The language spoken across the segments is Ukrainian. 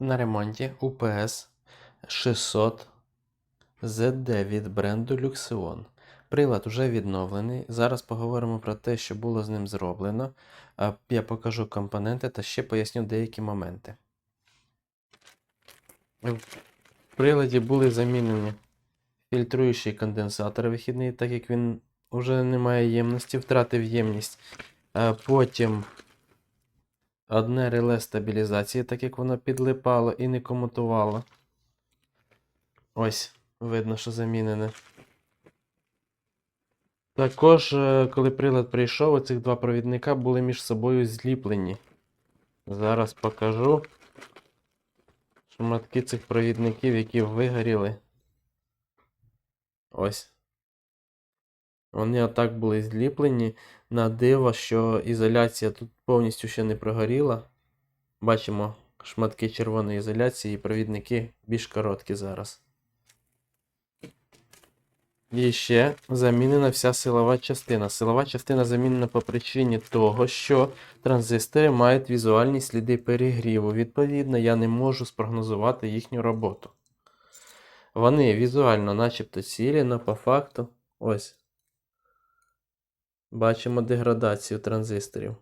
На ремонті UPS 600 ZD від бренду Luxeon. Прилад вже відновлений. Зараз поговоримо про те, що було з ним зроблено. Я покажу компоненти та ще поясню деякі моменти. В приладі були замінені фільтруючий конденсатор вихідний, так як він вже не має ємності, втратив ємність. Потім одне реле стабілізації, так як воно підлипало і не комутувало. Ось, видно, що замінене. Також, е, коли прилад прийшов, оцих два провідника були між собою зліплені. Зараз покажу шматки цих провідників, які вигоріли. Ось. Вони отак були зліплені. На диво, що ізоляція тут повністю ще не прогоріла. Бачимо шматки червоної ізоляції і провідники більш короткі зараз. І ще замінена вся силова частина. Силова частина замінена по причині того, що транзистори мають візуальні сліди перегріву. Відповідно, я не можу спрогнозувати їхню роботу. Вони візуально начебто цілі, але по факту ось. Бачимо деградацію транзисторів.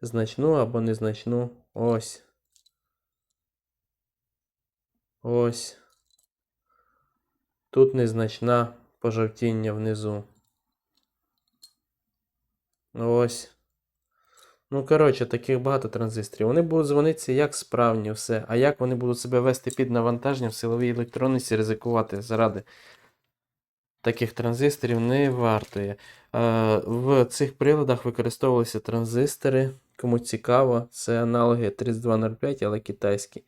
Значну або незначну. Ось. Ось. Тут незначна пожовтіння внизу. Ось. Ну, коротше, таких багато транзисторів. Вони будуть дзвонитися як справні, все. А як вони будуть себе вести під навантаженням в силовій електрониці, ризикувати заради таких транзисторів не вартує. Е, В цих приладах використовувалися транзистори. Кому цікаво, це аналоги 3205, але китайські.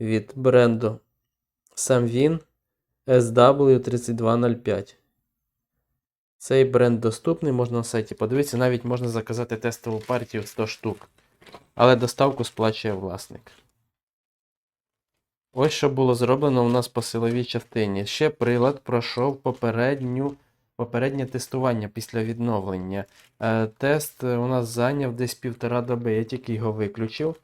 Від бренду Samvin SW3205. Цей бренд доступний, можна на сайті подивитися, навіть можна заказати тестову партію 100 штук. Але доставку сплачує власник. Ось що було зроблено у нас по силовій частині. Ще прилад пройшов попередню, попереднє тестування після відновлення. Е, тест у нас зайняв десь півтора доби, я тільки його виключив.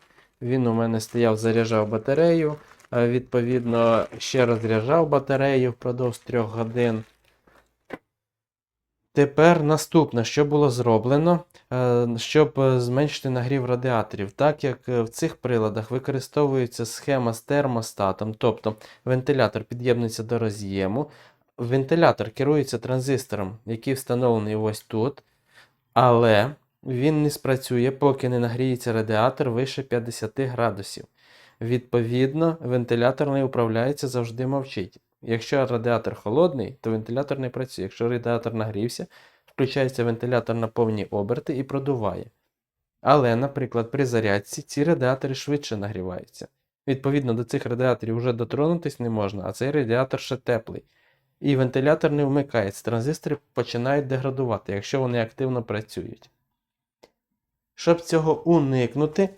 Він у мене стояв, заряджав батарею. Е, відповідно, ще розряджав батарею впродовж трьох годин. Тепер наступне, що було зроблено, е, щоб е, зменшити нагрів радіаторів. Так як е, в цих приладах використовується схема з термостатом, тобто вентилятор під'єднується до роз'єму, вентилятор керується транзистором, який встановлений ось тут, але він не спрацює, поки не нагріється радіатор вище 50 градусів. Відповідно, вентилятор не управляється, завжди мовчить. Якщо радіатор холодний, то вентилятор не працює. Якщо радіатор нагрівся, включається вентилятор на повні оберти і продуває. Але, наприклад, при зарядці ці радіатори швидше нагріваються. Відповідно, до цих радіаторів вже дотронутись не можна, а цей радіатор ще теплий. І вентилятор не вмикається, транзистори починають деградувати, якщо вони активно працюють. Щоб цього уникнути,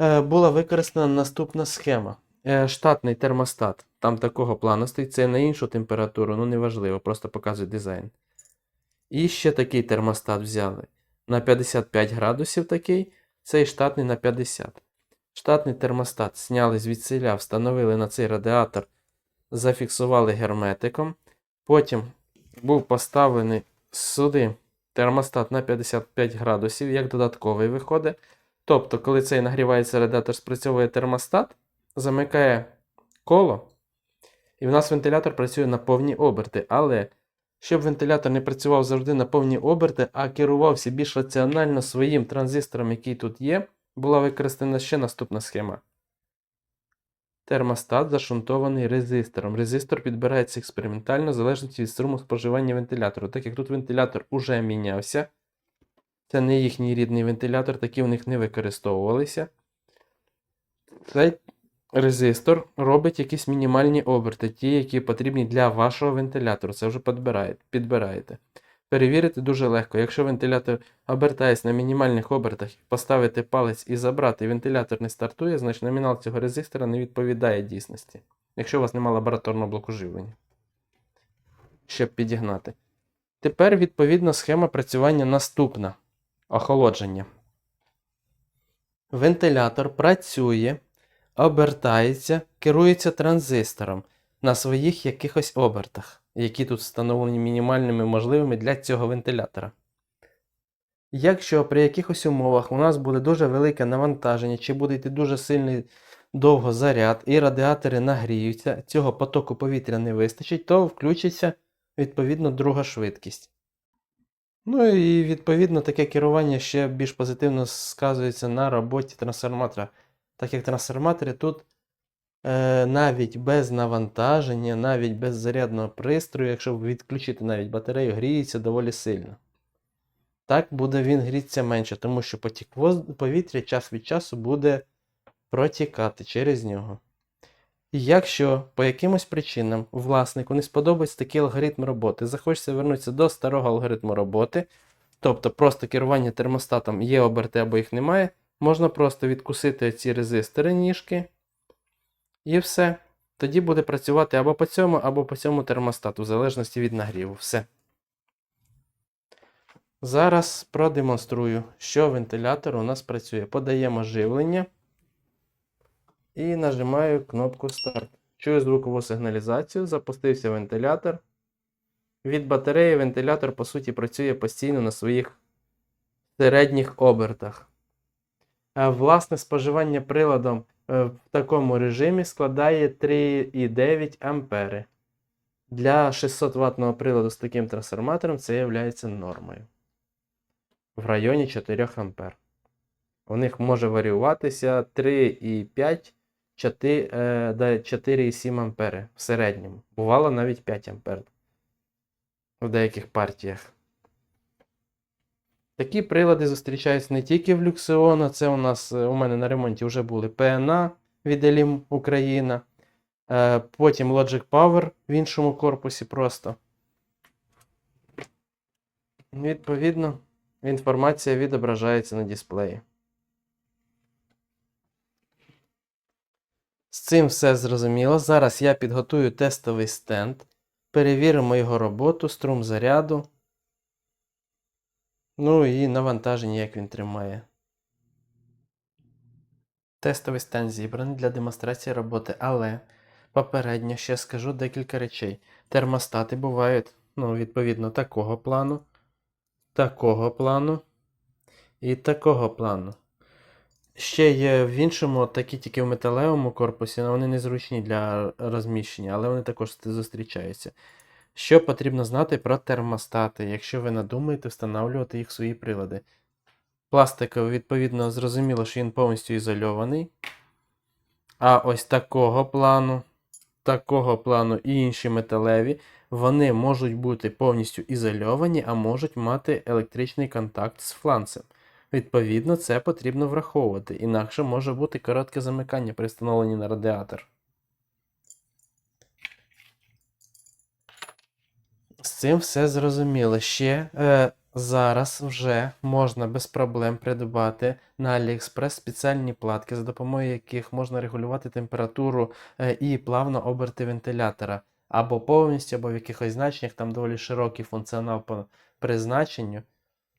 е, була використана наступна схема. Е, Штатний термостат. Там такого плану стоїть, це на іншу температуру, ну неважливо, просто показує дизайн. І ще такий термостат взяли. На 55 градусів такий, цей штатний на 50. Штатний термостат зняли звідсиля, встановили на цей радіатор, зафіксували герметиком. Потім був поставлений сюди термостат на 55 градусів, як додатковий виходить. Тобто, коли цей нагрівається радіатор, спрацьовує термостат, замикає коло, і в нас вентилятор працює на повні оберти. Але щоб вентилятор не працював завжди на повні оберти, а керувався більш раціонально своїм транзистором, який тут є, була використана ще наступна схема. Термостат зашунтований резистором. Резистор підбирається експериментально в залежності від струму споживання вентилятору. Так як тут вентилятор уже мінявся, це не їхній рідний вентилятор, такі в них не використовувалися. Цей резистор робить якісь мінімальні оберти, ті, які потрібні для вашого вентилятору. Це вже підбираєте. Перевірити дуже легко. Якщо вентилятор обертається на мінімальних обертах, поставити палець і забрати, і вентилятор не стартує, значить номінал цього резистора не відповідає дійсності. Якщо у вас немає лабораторного блоку живлення. Щоб підігнати. Тепер, відповідно, схема працювання наступна. Охолодження. Вентилятор працює, обертається, керується транзистором на своїх якихось обертах, які тут встановлені мінімальними можливими для цього вентилятора. Якщо при якихось умовах у нас буде дуже велике навантаження, чи буде йти дуже сильний довго заряд, і радіатори нагріються, цього потоку повітря не вистачить, то включиться відповідно друга швидкість. Ну і відповідно таке керування ще більш позитивно сказується на роботі трансформатора, так як трансформатори тут е, навіть без навантаження, навіть без зарядного пристрою, якщо відключити навіть батарею, гріється доволі сильно. Так буде він грітися менше, тому що потік повітря час від часу буде протікати через нього. І якщо по якимось причинам власнику не сподобається такий алгоритм роботи, захочеться вернутися до старого алгоритму роботи, тобто просто керування термостатом є оберти або їх немає, можна просто відкусити ці резистори ніжки і все. Тоді буде працювати або по цьому, або по цьому термостату, в залежності від нагріву. Все. Зараз продемонструю, що вентилятор у нас працює. Подаємо живлення і нажимаю кнопку старт. Чую звукову сигналізацію, запустився вентилятор. Від батареї вентилятор, по суті, працює постійно на своїх середніх обертах. А власне споживання приладом е, в такому режимі складає 3,9 ампери. Для 600 ваттного приладу з таким трансформатором це є нормою. В районі 4 ампер. У них може варіюватися 3,5 4, е, 4,7 ампери в середньому. Бувало навіть 5 ампер в деяких партіях. Такі прилади зустрічаються не тільки в Люксеона, це у нас е, у мене на ремонті вже були PNA від Elim Україна. Е, потім Logic Power в іншому корпусі просто. Відповідно, інформація відображається на дисплеї. З цим все зрозуміло. Зараз я підготую тестовий стенд, перевіримо його роботу, струм заряду. Ну і навантаження, як він тримає. Тестовий стенд зібраний для демонстрації роботи, але попередньо ще скажу декілька речей. Термостати бувають, ну, відповідно, такого плану, такого плану і такого плану. Ще є в іншому, такі тільки в металевому корпусі, але вони незручні для розміщення, але вони також зустрічаються. Що потрібно знати про термостати, якщо ви надумаєте встановлювати їх в свої прилади? Пластиковий, відповідно, зрозуміло, що він повністю ізольований. А ось такого плану, такого плану і інші металеві, вони можуть бути повністю ізольовані, а можуть мати електричний контакт з фланцем. Відповідно, це потрібно враховувати, інакше може бути коротке замикання при встановленні на радіатор. З цим все зрозуміло. Ще е, зараз вже можна без проблем придбати на AliExpress спеціальні платки, за допомогою яких можна регулювати температуру е, і плавно оберти вентилятора. Або повністю, або в якихось значеннях, там доволі широкий функціонал по призначенню.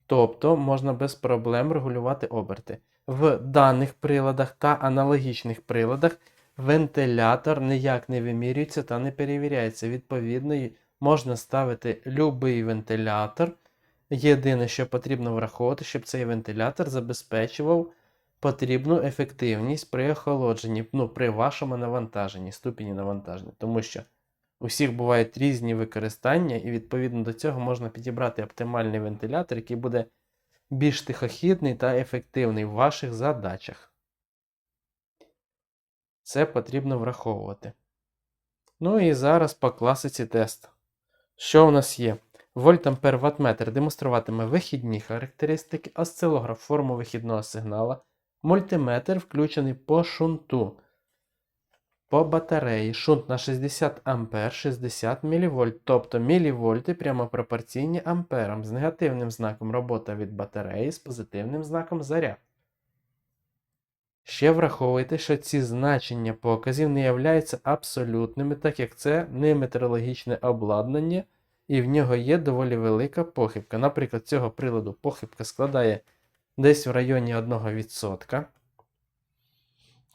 Тобто можна без проблем регулювати оберти. В даних приладах та аналогічних приладах вентилятор ніяк не вимірюється та не перевіряється. Відповідно, можна ставити будь-який вентилятор. Єдине, що потрібно враховувати, щоб цей вентилятор забезпечував потрібну ефективність при охолодженні, ну, при вашому навантаженні, ступені навантаження. Тому що у всіх бувають різні використання, і відповідно до цього можна підібрати оптимальний вентилятор, який буде більш тихохідний та ефективний в ваших задачах. Це потрібно враховувати. Ну і зараз по класиці тест. Що у нас є? Вольтампер ваттметр демонструватиме вихідні характеристики, осцилограф форму вихідного сигнала, мультиметр включений по шунту. По батареї шунт на 60 А 60 мВ, тобто мілівольти прямо пропорційні амперам з негативним знаком робота від батареї з позитивним знаком заряд. Ще враховуйте, що ці значення показів не являються абсолютними, так як це не метеорологічне обладнання, і в нього є доволі велика похибка. Наприклад, цього приладу похибка складає десь в районі 1%.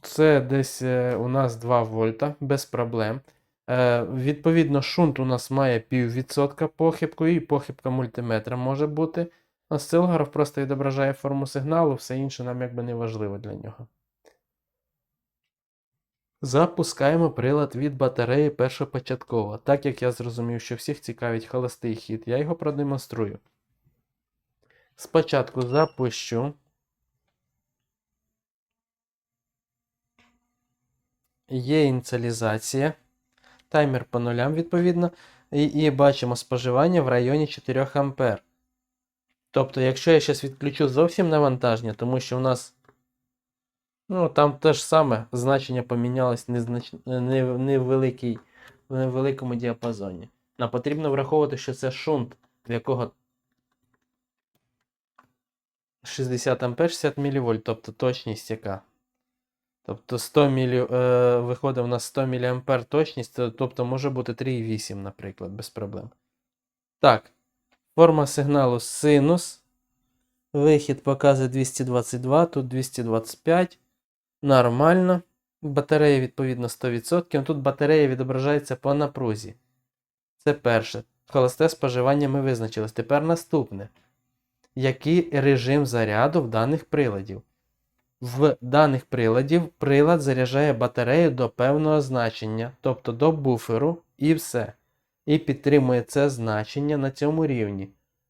Це десь е, у нас 2 вольта, без проблем. Е, відповідно, шунт у нас має піввідсотка похибку і похибка мультиметра може бути. Осцилограф просто відображає форму сигналу, все інше нам якби не важливо для нього. Запускаємо прилад від батареї першопочатково. Так як я зрозумів, що всіх цікавить холостий хід, я його продемонструю. Спочатку запущу. Є ініціалізація. Таймер по нулям, відповідно. І, і бачимо споживання в районі 4 А. Тобто, якщо я зараз відключу зовсім навантаження, тому що у нас ну, там те ж саме значення помінялось незнач... не, в невеликий... в невеликому діапазоні. Нам потрібно враховувати, що це шунт, в якого 60 А 60 мВ, тобто точність яка. Тобто 100 мілі, е, виходить у нас 100 мА точність, тобто може бути 3,8, наприклад, без проблем. Так, форма сигналу синус. Вихід показує 222, тут 225. Нормально. Батарея, відповідно, 100%. Тут батарея відображається по напрузі. Це перше. Холосте споживання ми визначились. Тепер наступне. Який режим заряду в даних приладів? В даних приладів прилад заряджає батарею до певного значення, тобто до буферу, і все. І підтримує це значення на цьому рівні.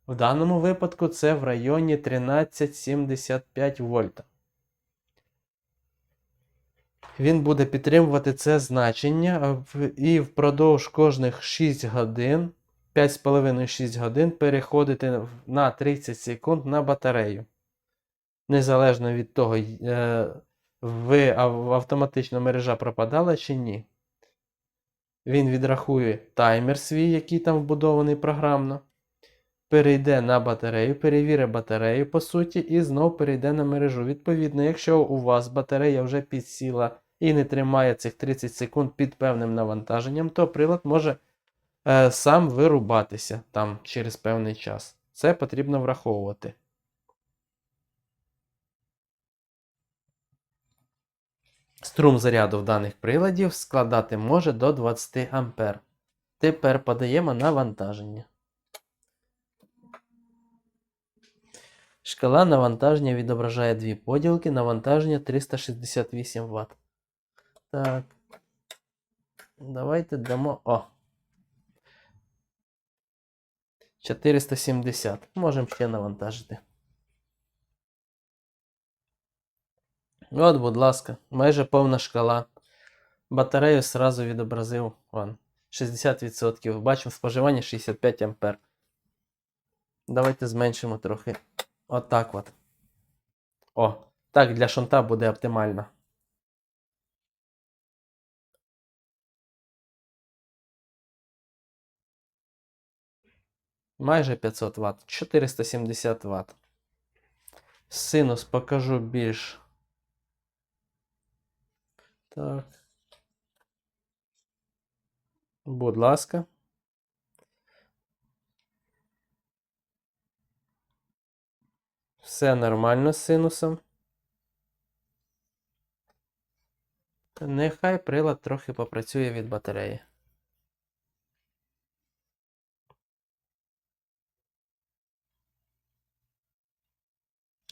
В даному випадку це в районі 1375 вольта. Він буде підтримувати це значення і впродовж кожних 6 годин, 5,5-6 годин переходити на 30 секунд на батарею. Незалежно від того, е, ви автоматично мережа пропадала чи ні. Він відрахує таймер свій, який там вбудований програмно. Перейде на батарею, перевірить батарею по суті, і знов перейде на мережу. Відповідно, якщо у вас батарея вже підсіла і не тримає цих 30 секунд під певним навантаженням, то прилад може е, сам вирубатися там через певний час. Це потрібно враховувати. Струм заряду в даних приладів складати може до 20 А. Тепер подаємо навантаження. Шкала навантаження відображає дві поділки, навантаження 368 Вт. Так. Давайте дамо. О. 470. Можемо ще навантажити. От, будь ласка, майже повна шкала. Батарею сразу відобразив. Вон, 60%. Бачимо споживання 65 А. Давайте зменшимо трохи. Отак от. О, так для шунта буде оптимально. Майже 500 Вт. 470 Вт. Синус покажу більш. Так. Будь ласка. Все нормально з синусом. Нехай прилад трохи попрацює від батареї.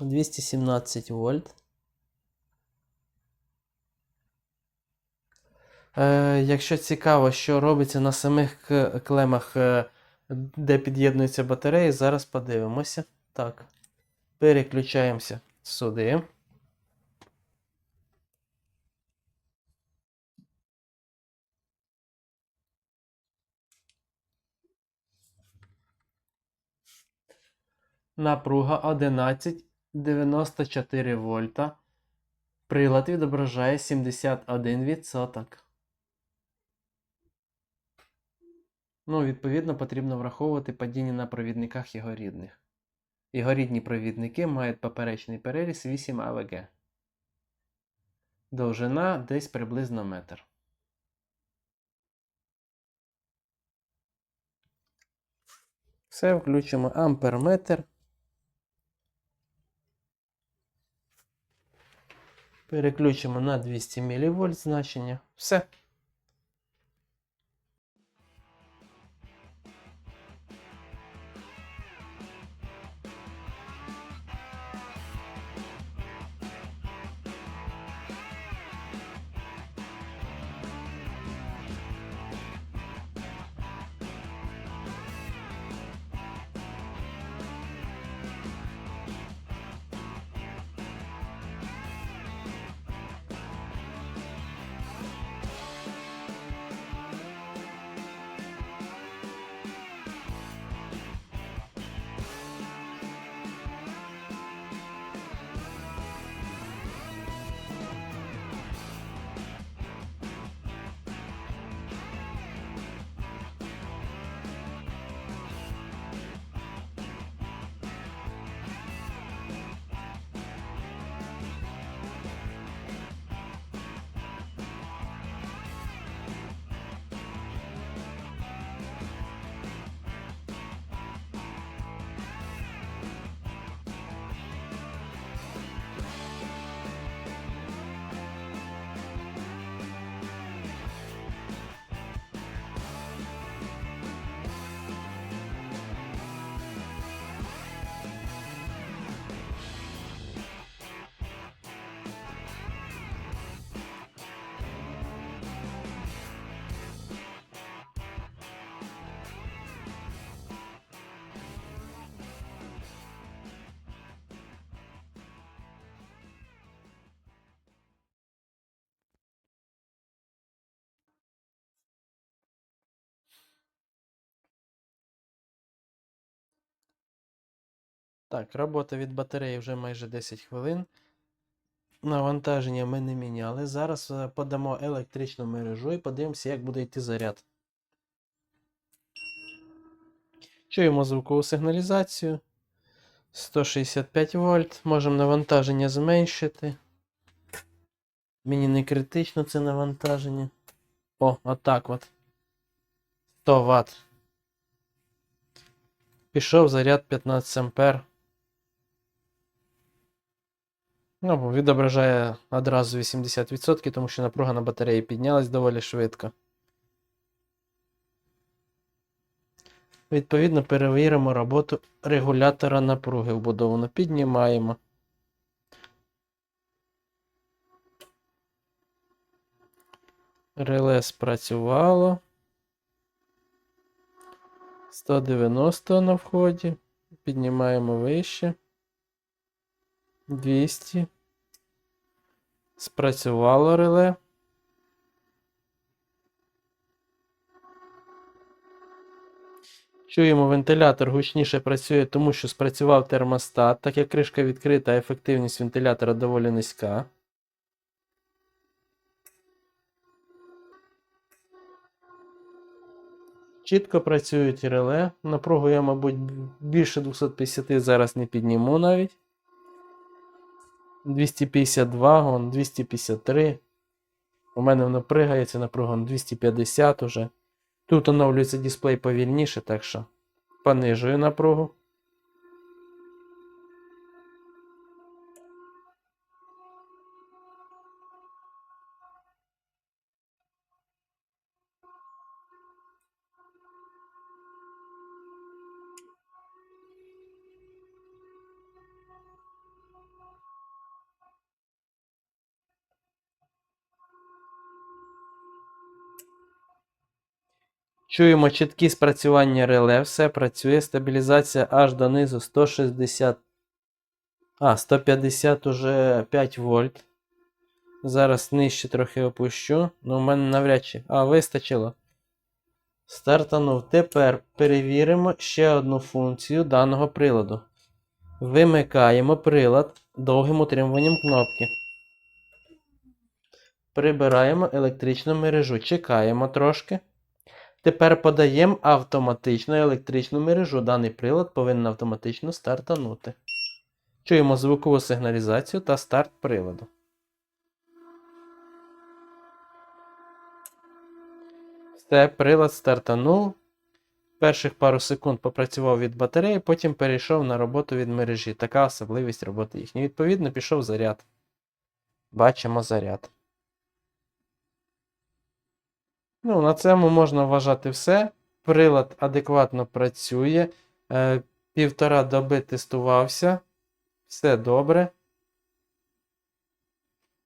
Двісті сімнадцять вольт. Е, якщо цікаво, що робиться на самих клемах, е, де під'єднуються батареї, зараз подивимося. Так. Переключаємося сюди. Напруга 11,94 вольта. Прилад відображає 71%. Ну, відповідно, потрібно враховувати падіння на провідниках його рідних. Його рідні провідники мають поперечний переріз 8 АВГ. Довжина десь приблизно метр. Все, включимо амперметр. Переключимо на 200 мВ значення. Все. Так, робота від батареї вже майже 10 хвилин. Навантаження ми не міняли. Зараз е, подамо електричну мережу і подивимося, як буде йти заряд. Чуємо звукову сигналізацію. 165 вольт. Можемо навантаження зменшити. Мені не критично це навантаження. О, отак от. 100 Вт. Пішов заряд 15 ампер. Ну, відображає одразу 80%, тому що напруга на батареї піднялась доволі швидко. Відповідно, перевіримо роботу регулятора напруги вбудовано. Піднімаємо. Реле спрацювало. 190 на вході. Піднімаємо вище. 200. Спрацювало реле. Чуємо, вентилятор гучніше працює, тому що спрацював термостат, так як кришка відкрита, ефективність вентилятора доволі низька. Чітко працюють реле. Напругу я, мабуть, більше 250 зараз не підніму навіть. 252, гон, 253. У мене воно пригається на прогон 250 уже. Тут оновлюється дисплей повільніше, так що понижую напругу. Чуємо чіткі спрацювання реле, все працює. Стабілізація аж донизу 160. А, 150 уже 5 вольт. Зараз нижче трохи опущу. Ну, у мене навряд чи. А, вистачило. Стартанув. Тепер перевіримо ще одну функцію даного приладу. Вимикаємо прилад довгим утримуванням кнопки. Прибираємо електричну мережу. Чекаємо трошки. Тепер подаємо автоматично електричну мережу. Даний прилад повинен автоматично стартанути. Чуємо звукову сигналізацію та старт приладу. Все, прилад стартанув. Перших пару секунд попрацював від батареї, потім перейшов на роботу від мережі. Така особливість роботи їхньої. Відповідно, пішов заряд. Бачимо заряд. Ну, на цьому можна вважати все. Прилад адекватно працює. Е, півтора доби тестувався. Все добре.